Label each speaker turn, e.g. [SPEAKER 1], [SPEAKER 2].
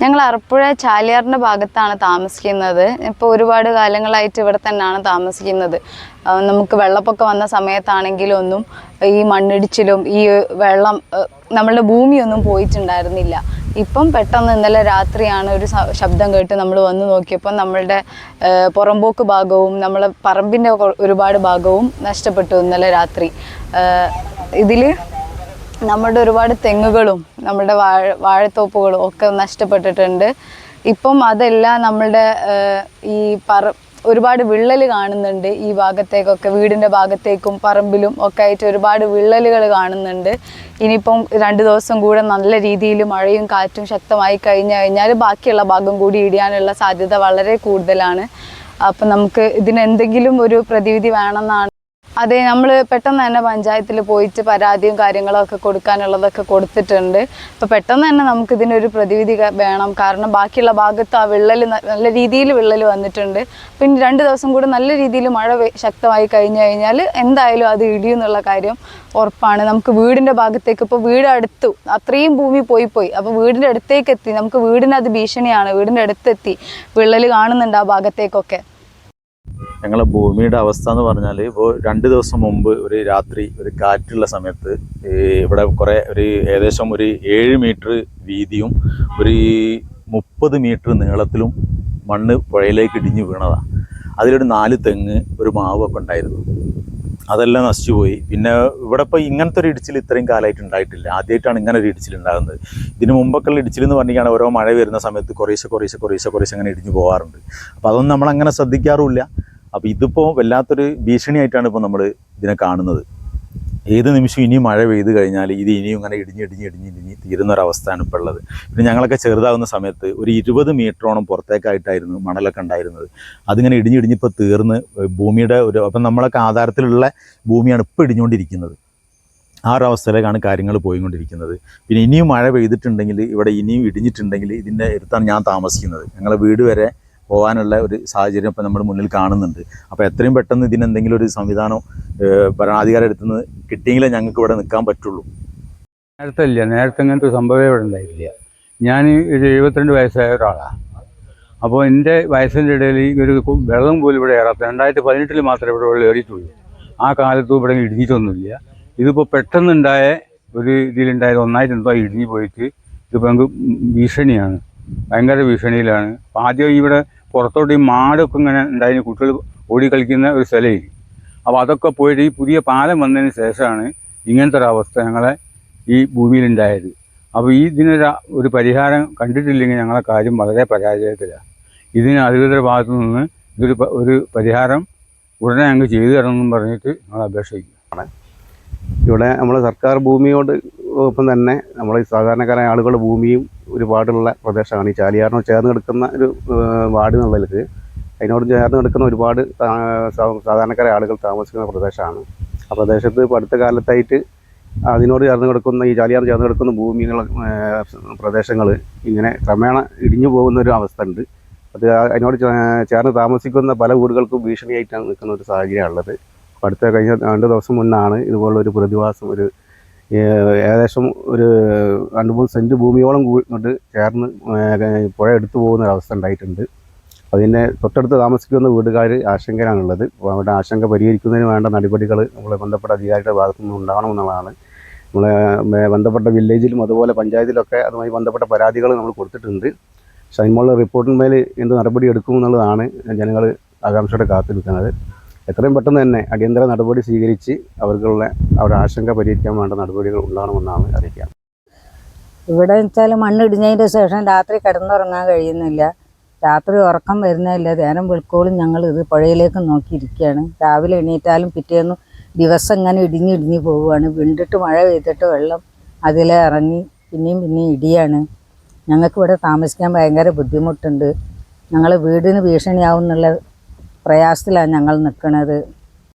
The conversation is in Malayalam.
[SPEAKER 1] ഞങ്ങൾ അറപ്പുഴ ചാലിയാറിന്റെ ഭാഗത്താണ് താമസിക്കുന്നത്. ഇപ്പോൾ ഒരുപാട് കാലങ്ങളായിട്ട് ഇവിടെ തന്നെയാണ് താമസിക്കുന്നത്. നമുക്ക് വെള്ളപ്പൊക്കം വന്ന സമയത്താണെങ്കിലും ഒന്നും ഈ മണ്ണിടിച്ചിലും ഈ വെള്ളം നമ്മളുടെ ഭൂമിയൊന്നും പോയിട്ടുണ്ടായിരുന്നില്ല. ഇപ്പം പെട്ടെന്ന് ഇന്നലെ രാത്രിയാണ് ഒരു ശബ്ദം കേട്ട് നമ്മൾ വന്ന് നോക്കിയപ്പോൾ നമ്മളുടെ പുറമ്പോക്ക് ഭാഗവും നമ്മളെ പറമ്പിന്റെ ഒരുപാട് ഭാഗവും നഷ്ടപ്പെട്ടു ഇന്നലെ രാത്രി. ഇതിൽ നമ്മുടെ ഒരുപാട് തെങ്ങുകളും നമ്മുടെ വാഴ വാഴത്തോപ്പുകളും ഒക്കെ നഷ്ടപ്പെട്ടിട്ടുണ്ട്. ഇപ്പം അതെല്ലാം നമ്മളുടെ ഈ പറ ഒരുപാട് വിള്ളൽ കാണുന്നുണ്ട് ഈ ഭാഗത്തേക്കൊക്കെ വീടിന്റെ ഭാഗത്തേക്കും പറമ്പിലും ഒക്കെ ആയിട്ട് ഒരുപാട് വിള്ളലുകൾ കാണുന്നുണ്ട്. ഇനിയിപ്പം രണ്ട് ദിവസം കൂടെ നല്ല രീതിയിൽ മഴയും കാറ്റും ശക്തമായി കഴിഞ്ഞു കഴിഞ്ഞാൽ ബാക്കിയുള്ള ഭാഗം കൂടി ഇടിയാനുള്ള സാധ്യത വളരെ കൂടുതലാണ്. അപ്പം നമുക്ക് ഇതിനെന്തെങ്കിലും ഒരു പ്രതിവിധി വേണമെന്നാണ് അതെ നമ്മൾ പെട്ടെന്ന് തന്നെ പഞ്ചായത്തിൽ പോയിട്ട് പരാതിയും കാര്യങ്ങളൊക്കെ കൊടുക്കാനുള്ളതൊക്കെ കൊടുത്തിട്ടുണ്ട്. അപ്പോൾ പെട്ടെന്ന് തന്നെ നമുക്ക് ഇതിനൊരു പ്രതിവിധി വേണം. കാരണം ബാക്കിയുള്ള ഭാഗത്ത് ആ വിള്ളൽ നല്ല രീതിയിൽ വിള്ളൽ വന്നിട്ടുണ്ട്. പിന്നെ രണ്ട് ദിവസം കൂടി നല്ല രീതിയിൽ മഴ ശക്തമായി കഴിഞ്ഞു കഴിഞ്ഞാൽ എന്തായാലും അത് ഇടിയെന്നുള്ള കാര്യം ഉറപ്പാണ്. നമുക്ക് വീടിന്റെ ഭാഗത്തേക്ക് ഇപ്പോൾ വീട് അടുത്തു അത്രയും ഭൂമി പോയി പോയി. അപ്പോൾ വീടിന്റെ അടുത്തേക്ക് എത്തി നമുക്ക് വീടിന് അത് ഭീഷണിയാണ്. വീടിന്റെ അടുത്തെത്തി. വിള്ളൽ കാണുന്നുണ്ട് ആ ഭാഗത്തേക്കൊക്കെ.
[SPEAKER 2] ഞങ്ങളെ ഭൂമിയുടെ അവസ്ഥ എന്ന് പറഞ്ഞാൽ ഇപ്പോൾ രണ്ട് ദിവസം മുമ്പ് ഒരു രാത്രി ഒരു കാറ്റുള്ള സമയത്ത് ഇവിടെ കുറേ ഒരു ഏകദേശം ഒരു ഏഴ് മീറ്റർ വീതിയും ഒരു മുപ്പത് മീറ്റർ നീളത്തിലും മണ്ണ് പുഴയിലേക്ക് ഇടിഞ്ഞു വീണതാണ് അതിലൊരു നാല് തെങ്ങ് ഒരു മാവൊക്കെ ഉണ്ടായിരുന്നു. അതെല്ലാം നശിച്ചു പോയി. പിന്നെ ഇവിടെ ഇപ്പോൾ ഇങ്ങനത്തെ ഒരു ഇടിച്ചിൽ ഇത്രയും കാലമായിട്ട് ഉണ്ടായിട്ടില്ല. ആദ്യമായിട്ടാണ് ഇങ്ങനെ ഒരു ഇടിച്ചിൽ ഉണ്ടാകുന്നത്. ഇതിന് മുമ്പൊക്കെയുള്ള ഇടിച്ചിൽ എന്ന് പറഞ്ഞാൽ ഓരോ മഴ വരുന്ന സമയത്ത് കുറേശ്ശെ കുറേശ്ശെ കുറേശ്ശെ കുറേശ്ശെ അങ്ങനെ ഇടിഞ്ഞു പോകാറുണ്ട്. അപ്പോൾ അതൊന്നും നമ്മളങ്ങനെ ശ്രദ്ധിക്കാറുമില്ല. അപ്പോൾ ഇതിപ്പോൾ വല്ലാത്തൊരു ഭീഷണിയായിട്ടാണ് ഇപ്പോൾ നമ്മൾ ഇതിനെ കാണുന്നത്. ഏത് നിമിഷം ഇനിയും മഴ പെയ്ത് കഴിഞ്ഞാൽ ഇത് ഇനിയും ഇങ്ങനെ ഇടിഞ്ഞ് ഇടിഞ്ഞ് ഇടിഞ്ഞ് ഇടിഞ്ഞ് തീരുന്ന ഒരു അവസ്ഥയാണ് ഇപ്പോൾ ഉള്ളത്. പിന്നെ ഞങ്ങളൊക്കെ ചെറുതാകുന്ന സമയത്ത് ഒരു ഇരുപത് മീറ്ററോളം പുറത്തേക്കായിട്ടായിരുന്നു മണലൊക്കെ ഉണ്ടായിരുന്നത്. അതിങ്ങനെ ഇടിഞ്ഞ് ഇടിഞ്ഞിപ്പോൾ തീർന്ന് ഭൂമിയുടെ ഒരു അപ്പം നമ്മളൊക്കെ ആധാരത്തിലുള്ള ഭൂമിയാണ് ഇപ്പോൾ ഇടിഞ്ഞുകൊണ്ടിരിക്കുന്നത്. ആ ഒരു അവസ്ഥയിലേക്കാണ് കാര്യങ്ങൾ പോയിക്കൊണ്ടിരിക്കുന്നത്. പിന്നെ ഇനിയും മഴ പെയ്തിട്ടുണ്ടെങ്കിൽ ഇവിടെ ഇനിയും ഇടിഞ്ഞിട്ടുണ്ടെങ്കിൽ ഇതിന്റെ അടുത്താണ് ഞാൻ താമസിക്കുന്നത്. ഞങ്ങളെ വീട് വരെ പോകാനുള്ള ഒരു സാഹചര്യം ഇപ്പം നമ്മുടെ മുന്നിൽ കാണുന്നുണ്ട്. അപ്പോൾ എത്രയും പെട്ടെന്ന് ഇതിനെന്തെങ്കിലും ഒരു സംവിധാനം ഭരണാധികാരം ഭരണാധികാരി അടുത്ത് നിന്ന് കിട്ടിയെങ്കിലേ ഞങ്ങൾക്ക് ഇവിടെ നിൽക്കാൻ പറ്റുള്ളൂ.
[SPEAKER 3] നേരത്തെ ഇല്ല നേരത്തെ ഇങ്ങനത്തെ സംഭവം ഇവിടെ ഉണ്ടായിട്ടില്ല ഞാൻ ഒരു എഴുപത്തിരണ്ട് വയസ്സായ ഒരാളാണ് അപ്പോൾ എന്റെ വയസ്സിന്റെ ഇടയിൽ ഈ ഒരു വെള്ളം പോലും ഇവിടെ ഏറാത്ത രണ്ടായിരത്തി പതിനെട്ടിൽ മാത്രമേ ഇവിടെ വെള്ളം ഏറിയിട്ടുള്ളൂ. ആ കാലത്തും ഇവിടെ ഇടിഞ്ഞിട്ടൊന്നുമില്ല. ഇതിപ്പോൾ പെട്ടെന്നുണ്ടായ ഒരു ഇതിലുണ്ടായത് ഒന്നായിട്ട് എന്തോ ഇടിഞ്ഞു പോയിട്ട് ഇതിപ്പോൾ ഞങ്ങൾക്ക് ഭീഷണിയാണ്. ഭയങ്കര ഭീഷണിയിലാണ്. ആദ്യം ഇവിടെ പുറത്തോട്ട് ഈ മാടൊക്കെ ഇങ്ങനെ ഉണ്ടായിരുന്നു കുട്ടികൾ ഓടിക്കളിക്കുന്ന ഒരു സ്ഥലമേ അപ്പോൾ അതൊക്കെ പോയിട്ട് ഈ പുതിയ പാലം വന്നതിന് ശേഷമാണ് ഇങ്ങനത്തെ ഒരു അവസ്ഥ ഞങ്ങളെ ഈ ഭൂമിയിലുണ്ടായത്. അപ്പോൾ ഈ ഇതിനൊരു ഒരു പരിഹാരം കണ്ടിട്ടില്ലെങ്കിൽ ഞങ്ങളെ കാര്യം വളരെ പരാജയത്തിലാണ്. ഇതിന് അധികൃതരുടെ ഭാഗത്തു നിന്ന് ഇതൊരു ഒരു പരിഹാരം ഉടനെ ഞങ്ങൾക്ക് ചെയ്തു തരണമെന്നും പറഞ്ഞിട്ട് ഞങ്ങൾ അപേക്ഷിക്കുകയാണ്
[SPEAKER 4] ഇവിടെ നമ്മൾ സർക്കാർ ഭൂമിയോട് ഒപ്പം തന്നെ നമ്മൾ സാധാരണക്കാരായ ആളുകളുടെ ഭൂമിയും ഒരുപാടുള്ള പ്രദേശമാണ്. ഈ ചാലിയാറിനോട് ചേർന്ന് കിടക്കുന്ന ഒരു വാർഡ് എന്നുള്ളതിൽ അതിനോട് ചേർന്ന് കിടക്കുന്ന ഒരുപാട് സാധാരണക്കാരെ ആളുകൾ താമസിക്കുന്ന പ്രദേശമാണ്. ആ പ്രദേശത്ത് ഇപ്പോൾ അടുത്ത കാലത്തായിട്ട് അതിനോട് ചേർന്ന് കിടക്കുന്ന ഈ ചാലിയാർ ചേർന്ന് കിടക്കുന്ന ഭൂമികൾ പ്രദേശങ്ങൾ ഇങ്ങനെ ക്രമേണ ഇടിഞ്ഞു പോകുന്ന ഒരു അവസ്ഥ ഉണ്ട്. അത് അതിനോട് ചേർന്ന് താമസിക്കുന്ന പല വീടുകൾക്കും ഭീഷണിയായിട്ടാണ് നിൽക്കുന്ന ഒരു സാഹചര്യമാണ് ഉള്ളത് അടുത്ത കഴിഞ്ഞ രണ്ട് ദിവസം മുന്നാണ് ഇതുപോലുള്ള ഒരു പ്രതിഭാസം ഒരു ഏകദേശം ഒരു രണ്ട് മൂന്ന് സെന്റ് ഭൂമിയോളം കൊണ്ട് ചേർന്ന് പുഴ എടുത്തു പോകുന്ന ഒരവസ്ഥ ഉണ്ടായിട്ടുണ്ട്. അതിന്റെ തൊട്ടടുത്ത് താമസിക്കുന്ന വീടുകാർ ആശങ്കയിലാണുള്ളത്. അപ്പോൾ അവരുടെ ആശങ്ക പരിഹരിക്കുന്നതിന് വേണ്ട നടപടികൾ നമ്മളെ ബന്ധപ്പെട്ട അധികാരിയുടെ ഭാഗത്തു നിന്ന് ഉണ്ടാകണമെന്നുള്ളതാണ് നമ്മളെ ബന്ധപ്പെട്ട വില്ലേജിലും അതുപോലെ പഞ്ചായത്തിലൊക്കെ അതുമായി ബന്ധപ്പെട്ട പരാതികൾ നമ്മൾ കൊടുത്തിട്ടുണ്ട്. പക്ഷേ അതിനുള്ള റിപ്പോർട്ടിന്മേൽ എന്ത് നടപടി എടുക്കുമെന്നുള്ളതാണ് ജനങ്ങൾ ആകാംക്ഷയോടെ കാത്തു നിൽക്കുന്നത് എത്രയും പെട്ടെന്ന് തന്നെ അടിയന്തര നടപടി സ്വീകരിച്ച് അവർക്കുള്ള അവരുടെ ആശങ്ക പരിഹരിക്കാൻ വേണ്ട നടപടികൾ ഉണ്ടാകണമെന്നാണ് അറിയിക്കുക.
[SPEAKER 5] ഇവിടെ വെച്ചാൽ മണ്ണിടിഞ്ഞതിന്റെ ശേഷം രാത്രി കിടന്നുറങ്ങാൻ കഴിയുന്നില്ല. രാത്രി ഉറക്കം വരുന്നില്ല. നേരം വെളുക്കോളും ഞങ്ങൾ ഇത് പുഴയിലേക്ക് നോക്കിയിരിക്കുകയാണ്. രാവിലെ എണീറ്റാലും പിറ്റേന്ന് ദിവസം ഇങ്ങനെ ഇടിഞ്ഞ് ഇടിഞ്ഞ് പോവുകയാണ്. വിണ്ടിട്ട് മഴ പെയ്തിട്ട് വെള്ളം അതിലെ ഇറങ്ങി പിന്നെയും പിന്നെയും ഇടിയാണ്. ഞങ്ങൾക്ക് ഇവിടെ താമസിക്കാൻ ഭയങ്കര ബുദ്ധിമുട്ടുണ്ട്. ഞങ്ങൾ വീടിന് ഭീഷണിയാവും എന്നുള്ള പ്രയാസത്തിലാണ് ഞങ്ങൾ നിൽക്കുന്നത്.